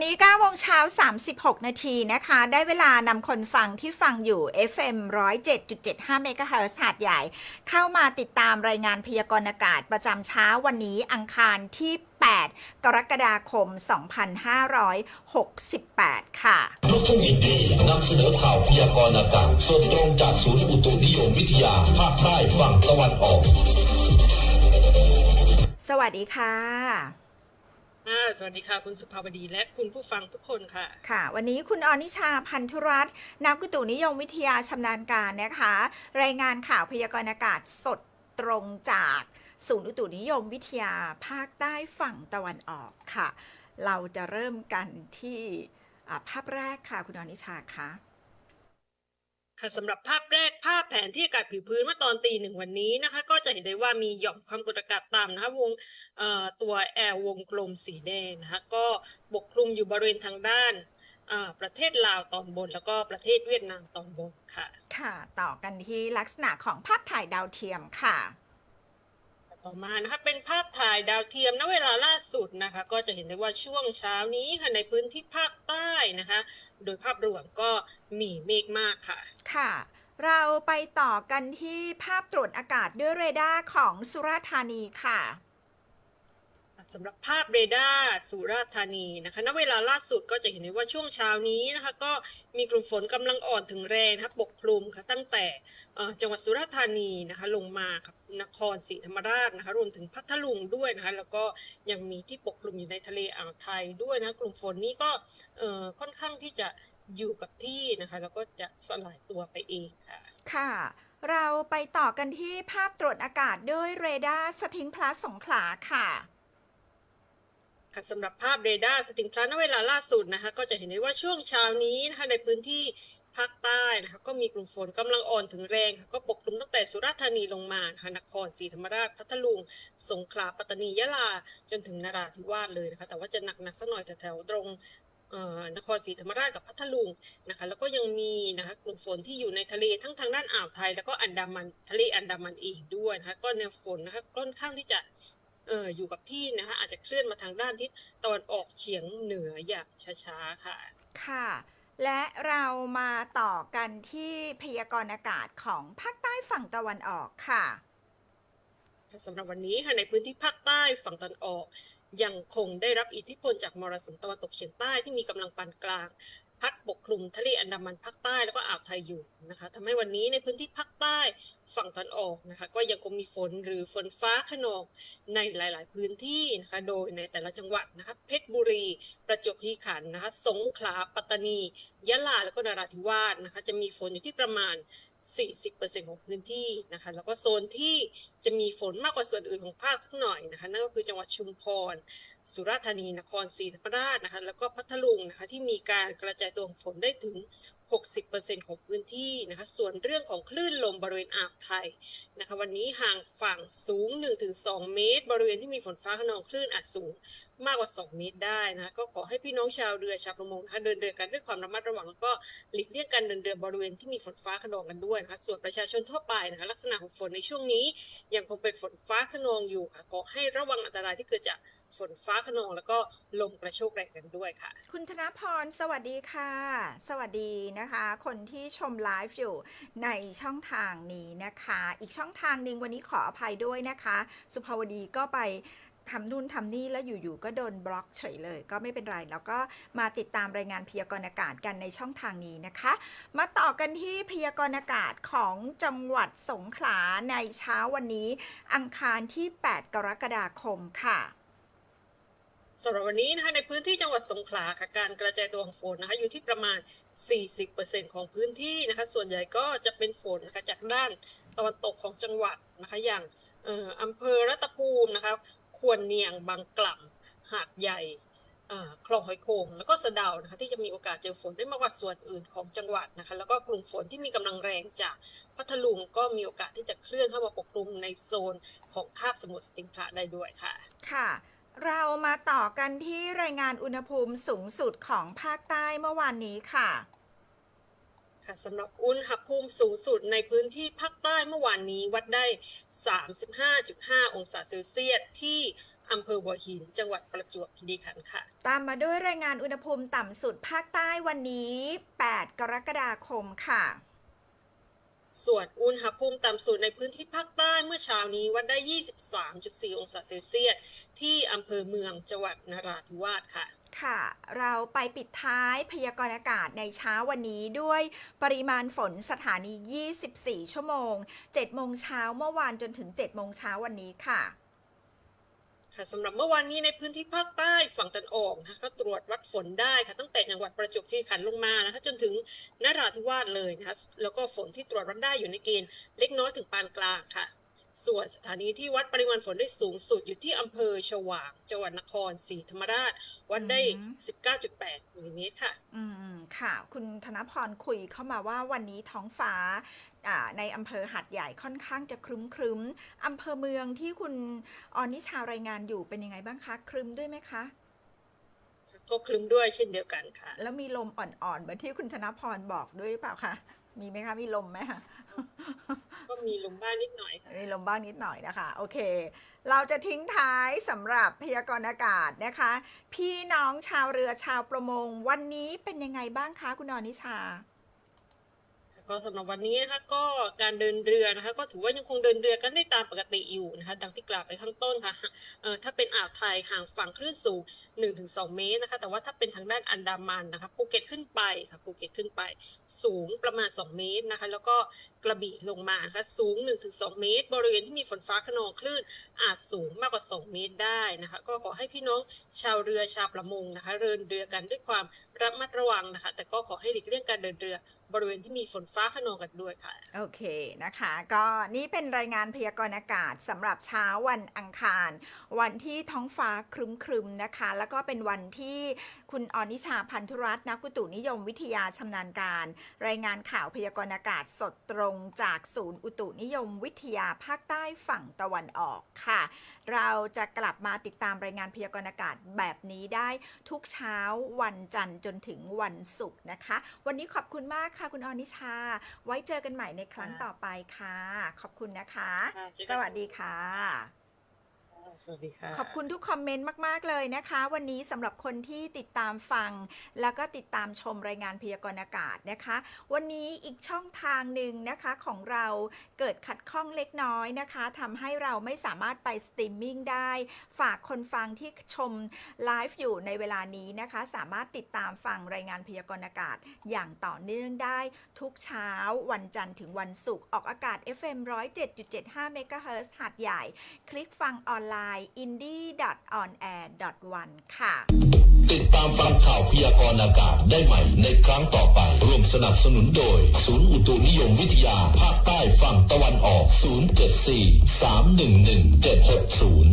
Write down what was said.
อนนี้9โมงเช้า 36 นาทีนะคะ ได้เวลานำคนฟังที่ฟังอยู่ FM 107.75เมกะเฮิรตซ์หาดใหญ่ เข้ามาติดตามรายงานพยากรณ์อากาศประจำเช้าวันนี้อังคารที่ 8 กรกฎาคม 2568 ค่ะลูกทุ่งอินดี้นำเสนอข่าวพยากรณ์อากาศสดตรงจากศูนย์อุตุนิยมวิทยา ภาคใต้ฝั่งตะวันออก สวัสดีค่ะ อ่าสวัสดีค่ะ คุณสุภาวดีและคุณผู้ฟังทุกคนค่ะ ค่ะ วันนี้คุณอนิชาพันธุรัตน์นักอุตุนิยมวิทยาชำนาญการนะคะ รายงานข่าวพยากรณ์อากาศสดตรงจากศูนย์อุตุนิยมวิทยาภาคใต้ฝั่งตะวันออกค่ะ เราจะเริ่มกันที่ภาพแรกค่ะ คุณอนิชาคะ ค่ะสำหรับภาพแรกภาพแผนที่อากาศผิวพื้นเมื่อตอนตีหนึ่งวันนี้นะคะ ก็จะเห็นได้ว่ามีหย่อมความกดอากาศต่ำนะคะวงตัวแอลวงกลมสีแดงนะคะก็ปกคลุมอยู่บริเวณทางด้านประเทศลาวตอนบน แล้วก็ประเทศเวียดนามตอนบนค่ะ ค่ะ ต่อกันที่ลักษณะของภาพถ่ายดาวเทียมค่ะ ต่อมานะคะเป็นภาพถ่ายดาวเทียมณเวลาล่าสุดนะคะ ก็จะเห็นได้ว่าช่วงเช้านี้ค่ะในพื้นที่ภาคใต้นะคะ โดยภาพรวมก็มีเมฆมากค่ะ ค่ะ เราไปต่อกันที่ภาพตรวจอากาศด้วยเรดาร์ของสุราษฎร์ธานีค่ะ สำหรับภาพเรดาร์สุราษฎร์ธานีนะคะณเวลาล่าสุดก็จะเห็นได้ว่าช่วงเช้านี้นะคะก็มีกลุ่มฝนกำลังอ่อนถึงแรงนะคะปกคลุมค่ะตั้งแต่จังหวัดสุราษฎร์ธานีนะคะลงมาครับนครศรีธรรมราชนะคะรวมถึงพัทลุงด้วยนะคะแล้วก็ยังมีที่ปกคลุมอยู่ในทะเลอ่าวไทยด้วยนะกลุ่มฝนนี้ก็ค่อนข้างที่จะอยู่กับที่นะคะแล้วก็จะสลายตัวไปเองค่ะค่ะเราไปต่อกันที่ภาพตรวจอากาศด้วยเรดาร์สถิงพลัสสงขลาค่ะ ค่ะสำหรับภาพเรดาร์สติงพลัสณเวลาล่าสุดนะคะก็จะเห็นได้ว่าช่วงเช้านี้นะคะในพื้นที่ภาคใต้นะคะก็มีกลุ่มฝนกำลังอ่อนถึงแรงค่ะก็ปกคลุมตั้งแต่สุราษฎร์ธานีลงมานะคะนครศรีธรรมราชพัทลุง สงขลาปัตตานียะลาจนถึงนราธิวาสเลยนะคะแต่ว่าจะหนักหนักสักหน่อยแถวๆตรงนครศรีธรรมราชกับพัทลุงนะคะแล้วก็ยังมีนะคะกลุ่มฝนที่อยู่ในทะเลทั้งทางด้านอ่าวไทย แล้วก็อันดามันทะเลอันดามันเองด้วยนะคะก็แนวฝนนะคะค่อนข้างที่จะ อออยู่กับที่นะคะอาจจะเคลื่อนมาทางด้านทิศตะวันออกเฉียงเหนืออย่างช้าๆค่ะ ค่ะ และเรามาต่อกันที่พยากรณ์อากาศของภาคใต้ฝั่งตะวันออกค่ะสำหรับวันนี้ค่ะในพื้นที่ภาคใต้ฝั่งตะวันออก ยังคงได้รับอิทธิพลจากมรสุมตะวันตกเฉียงใต้ที่มีกำลังปานกลางพัดปกคลุมทะเลอันดามันภาคใต้แล้วก็อ่าวไทยอยู่นะคะทำให้วันนี้ในพื้นที่ภาคใต้ ฝั่งตะวันออกนะคะ ก็ยังคงมีฝนหรือฝนฟ้าขนองในหลาย ๆ พื้นที่นะคะ โดยในแต่ละจังหวัดนะคะ เพชรบุรี ประจวบคีรีขันธ์นะคะ สงขลา ปัตตานี ยะลา แล้วก็นราธิวาสนะคะ จะมีฝนอยู่ที่ประมาณ 40%ของพื้นที่นะคะ แล้วก็โซนที่จะมีฝนมากกว่าส่วนอื่นของภาคสักหน่อยนะคะ นั่นก็คือจังหวัดชุมพร สุราษฎร์ธานี นครศรีธรรมราชนะคะ แล้วก็พัทลุงนะคะ ที่มีการกระจายตัวของฝนได้ถึง 60%ของพื้นที่นะคะ ส่วนเรื่องของคลื่นลมบริเวณอ่าวไทยนะคะ วันนี้ห่างฝั่งสูง 1-2 เมตร บริเวณที่มีฝนฟ้าขนองคลื่นอาจสูงมากกว่า 2 เมตรได้นะะก็ขอให้พี่น้องชาวเรือชาวประมงนะคะเดินเรือกันด้วยความระมัดระวังแล้วก็หลีกเลี่ยงการเดินเรือบริเวณที่มีฝนฟ้าขนองกันด้วยนะคะ ส่วนประชาชนทั่วไปนะคะ ลักษณะของฝนในช่วงนี้ยังคงเป็นฝนฟ้าขนองอยู่ค่ะ ขอให้ระวังอันตรายที่เกิดจาก ฝนฟ้าขนองแล้วก็ลมกระโชกแรงกันด้วยค่ะ คุณธนพร สวัสดีค่ะ สวัสดีนะคะ คนที่ชมไลฟ์อยู่ในช่องทางนี้นะคะ อีกช่องทางหนึ่งวันนี้ขออภัยด้วยนะคะ สุภาวดีก็ไปทำนู่นทำนี่แล้วอยู่ๆก็โดนบล็อกเฉยเลย ก็ไม่เป็นไรแล้วก็มาติดตามรายงานพยากรณ์อากาศกันในช่องทางนี้นะคะ มาต่อกันที่พยากรณ์อากาศของจังหวัดสงขลาในเช้าวันนี้ อังคารที่ 8 กรกฎาคมค่ะ สำหรับวันนี้นะคะในพื้นที่จังหวัดสงขลาค่ะการกระจายตัวของฝนนะคะอยู่ที่ประมาณ 40%ของพื้นที่นะคะส่วนใหญ่ก็จะเป็นฝนนะคะจากด้านตะวันตกของจังหวัดนะคะอย่างอออำเภอรัตภูมินะคะควรเนียงบางกล่ำหาดใหญ่คลองหอยโขงแล้วก็สะเดานะคะที่จะมีโอกาสเจอฝนได้มากกว่าส่วนอื่นของจังหวัดนะคะแล้วก็กลุ่มฝนที่มีกำลังแรงจากพัทลุงก็มีโอกาสที่จะเคลื่อนเข้ามาปกคลุมในโซนของคาบสมุทรสติงพระได้ด้วยค่ะ ค่ะ เรามาต่อกันที่รายงานอุณหภูมิสูงสุดของภาคใต้เมื่อวานนี้ค่ะค่ะสำหรับอุณหภูมิสูงสุดในพื้นที่ภาคใต้เมื่อวานนี้วัดได้ 35.5 องศาเซลเซียสที่อำเภอหัวหิน จังหวัดประจวบคีรีขันธ์ค่ะ ตามมาด้วยรายงานอุณหภูมิต่ำสุดภาคใต้วันนี้ 8 กรกฎาคมค่ะ ส่วนอุณหภูมิต่ำสุดในพื้นที่ภาคใต้เมื่อเช้านี้วัดได้ 23.4 องศาเซลเซียส ที่อำเภอเมืองจังหวัดนราธิวาสค่ะ ค่ะ เราไปปิดท้ายพยากรณ์อากาศในเช้าวันนี้ด้วยปริมาณฝนสถานี 24 ชั่วโมง 7 โมงเช้าเมื่อวานจนถึง 7 โมงเช้าวันนี้ค่ะ ค่ะสำหรับเมื่อวานนี้ในพื้นที่ภาคใต้ฝั่งตะวันออกนะคะก็ตรวจวัดฝนได้ค่ะตั้งแต่จังหวัดประจวบคีรีขันธ์ลงมานะคะจนถึงนราธิวาสเลยนะคะแล้วก็ฝนที่ตรวจวัดได้อยู่ในเกณฑ์เล็กน้อยถึงปานกลางค่ะ ส่วนสถานีที่วัดปริมาณฝนได้สูงสุดอยู่ที่อำเภอฉวางจังหวัดนครศรีธรรมราช วัดได้อืม19.8มิลลิเมตรค่ะ อืมค่ะ คุณธนพรคุยเข้ามาว่าวันนี้ท้องฟ้าอ่าในอำเภอหัดใหญ่ค่อนข้างจะครึ้มครึ้มๆอำเภอเมืองที่คุณออนิชารายงานอยู่เป็นยังไงบ้างคะครึ้มด้วยไหมคะก็คลึ้มด้วยเช่นเดียวกันค่ะ แล้วมีลมอ่อนๆเหมือนที่คุณธนพรบอกด้วยหรือเปล่าคะมีไหมคะมีลมไหมคะ ก็มีลมบ้างนิดหน่อยค่ะมีลมบ้างนิดหน่อยนะคะ โอเค เราจะทิ้งท้ายสำหรับพยากรณ์อากาศนะคะ พี่น้องชาวเรือชาวประมง วันนี้เป็นยังไงบ้างคะคุณออนิชา ก็สำหรับวันนี้นะคะก็การเดินเรือนะคะ ก็ถือว่ายังคงเดินเรือกันได้ตามปกติอยู่นะคะ ดังที่กล่าวไปข้างต้นค่ะเอ่อถ้าเป็นอ่าวไทยห่างฝั่งคลื่นสูง 1-2 เมตรนะคะ แต่ว่าถ้าเป็นทางด้านอันดามันนะคะภูเก็ตขึ้นไปค่ะภูเก็ตขึ้นไป สูงประมาณ 2 เมตรนะคะ แล้วก็กระบี่ลงมานะคะสูง 1-2 เมตร บริเวณที่มีฝนฟ้าขนองคลื่นอาจสูงมากกว่า 2 เมตรได้นะคะ ก็ขอให้พี่น้องชาวเรือชาวประมงนะคะ เดินเรือกันด้วยความระมัดระวังนะคะ แต่ก็ขอให้หลีกเลี่ยงการเดินเรือ บริเวณที่มีฝนฟ้าขนองกันด้วยค่ะ โอเคนะคะ ก็นี่เป็นรายงานพยากรณ์อากาศสำหรับเช้าวันอังคาร วันที่ท้องฟ้าครึมๆนะคะ แล้วก็เป็นวันที่คุณออนิชาพันธุรัตน์นักอุตุนิยมวิทยาชำนาญการ รายงานข่าวพยากรณ์อากาศสดตรงจากศูนย์อุตุนิยมวิทยาภาคใต้ฝั่งตะวันออกค่ะ เราจะกลับมาติดตามรายงานพยากรณ์อากาศแบบนี้ได้ทุกเช้าวันจันทร์จนถึงวันศุกร์นะคะ วันนี้ขอบคุณมากค่ะคุณออนิชา ไว้เจอกันใหม่ในครั้งค่ะต่อไปค่ะ ขอบคุณนะคะค่ะเจอกันสวัสดีค่ะ สวัสดีค่ะ ขอบคุณทุกคอมเมนต์มาก ๆ เลยนะคะ วันนี้สำหรับคนที่ติดตามฟัง แล้วก็ติดตามชมรายงานพยากรณ์อากาศนะคะ วันนี้อีกช่องทางหนึ่งนะคะของเราเกิดขัดข้องเล็กน้อยนะคะทำให้เราไม่สามารถไปสตรีมมิ่งได้ ฝากคนฟังที่ชมไลฟ์อยู่ในเวลานี้นะคะ สามารถติดตามฟังรายงานพยากรณ์อากาศ อย่างต่อเนื่องได้ทุกเช้าวันจันทร์ถึงวันศุกร์ออกอากาศ FM 107.75 MHz หาดใหญ่ คลิกฟังออนไลน์น์ indie.onair.one ค่ะ ติดตามฟังข่าวพยากรณ์อากาศได้ใหม่ในครั้งต่อไป ร่วมสนับสนุนโดย ศูนย์อุตุนิยมวิทยา ภาคใต้ฝั่งตะวันออก 074 311 760